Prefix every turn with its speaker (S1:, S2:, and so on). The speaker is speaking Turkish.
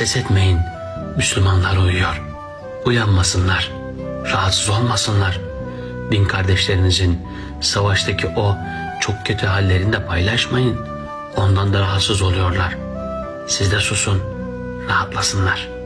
S1: ses etmeyin. Müslümanlar uyuyor. Uyanmasınlar. Rahatsız olmasınlar. Din kardeşlerinizin savaştaki o çok kötü hallerini de paylaşmayın. Ondan da rahatsız oluyorlar. Siz de susun. Rahatlasınlar.''